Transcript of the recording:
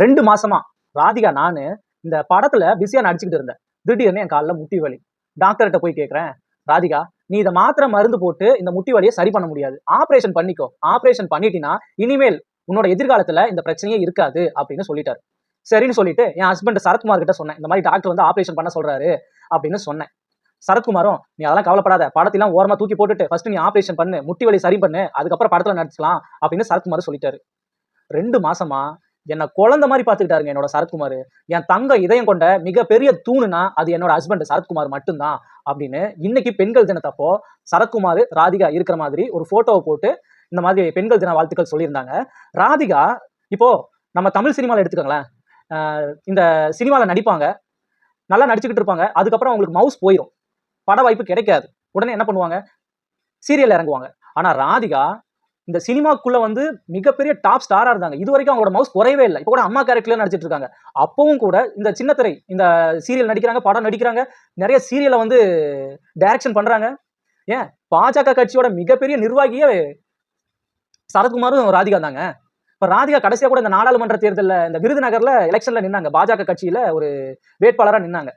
ரெண்டு மாசமா ராதிகா நானு இந்த படத்துல பிஸியா நடிச்சுக்கிட்டு இருந்தேன். திடீர்னு என் காலில் முட்டி வலி. டாக்டர்கிட்ட போய் கேட்குறேன் ராதிகா நீ இதை மாத்திரை மருந்து போட்டு இந்த முட்டி வலியை சரி பண்ண முடியாது. ஆப்ரேஷன் பண்ணிக்கோ. ஆப்ரேஷன் பண்ணிட்டீங்கன்னா இனிமேல் உன்னோட எதிர்காலத்துல இந்த பிரச்சனையே இருக்காது அப்படின்னு சொல்லிட்டாரு. சரின்னு சொல்லிட்டு என் ஹஸ்பண்ட் சரத்குமார் கிட்ட சொன்னேன். இந்த மாதிரி டாக்டர் வந்து ஆப்ரேஷன் பண்ண சொல்றாரு அப்படின்னு சொன்னேன். சரத்குமாரும் நீ அதெல்லாம் கவலைப்படாத. படத்தெல்லாம் ஓரமா தூக்கி போட்டுட்டு ஃபர்ஸ்ட் நீ ஆப்ரேஷன் பண்ணு முட்டி வலி சரி பண்ணு அதுக்கப்புறம் படத்துல நடிச்சுக்கலாம் அப்படின்னு சரத்குமார் சொல்லிட்டாரு. ரெண்டு மாசமா என்னை குழந்த மாதிரி பார்த்துக்கிட்டாருங்க என்னோட சரத்குமார். என் தங்க இதயம் கொண்ட மிகப்பெரிய தூணுனா அது என்னோட ஹஸ்பண்ட் சரத்குமார் மட்டும்தான் அப்படின்னு இன்னைக்கு பெண்கள் தினத்தப்போ சரத்குமார் ராதிகா இருக்கிற மாதிரி ஒரு போட்டோவை போட்டு இந்த மாதிரி பெண்கள் தின வாழ்த்துக்கள் சொல்லியிருந்தாங்க. ராதிகா இப்போ நம்ம தமிழ் சினிமாவில் எடுத்துக்கோங்களேன். இந்த சினிமாவில் நடிப்பாங்க. நல்லா நடிச்சுக்கிட்டு இருப்பாங்க. அதுக்கப்புறம் அவங்களுக்கு மவுஸ் போயிடும் பட வாய்ப்பு கிடைக்காது. உடனே என்ன பண்ணுவாங்க? சீரியல் இறங்குவாங்க. ஆனால் ராதிகா இந்த சினிமாக்குள்ள வந்து மிகப்பெரிய டாப் ஸ்டாரா இருந்தாங்க. இது வரைக்கும் அவங்களோட மவுஸ் குறையவே இல்லை. இப்போ கூட அம்மா கேரக்டர்ல நடிச்சிட்டு இருக்காங்க. அப்பவும் கூட இந்த சின்ன திரை இந்த சீரியல் நடிக்கிறாங்க படம் நடிக்கிறாங்க. நிறைய சீரியலை வந்து டைரக்ஷன் பண்றாங்க. ஏன்? பாஜக கட்சியோட மிகப்பெரிய நிர்வாகியே சரத்குமாரும் ராதிகா தாங்க. இப்போ ராதிகா கடைசியாக கூட இந்த நாடாளுமன்ற தேர்தலில் இந்த விருதுநகரில் எலெக்ஷனில் நின்னாங்க. பாஜக கட்சியில் ஒரு வேட்பாளராக நின்னாங்க.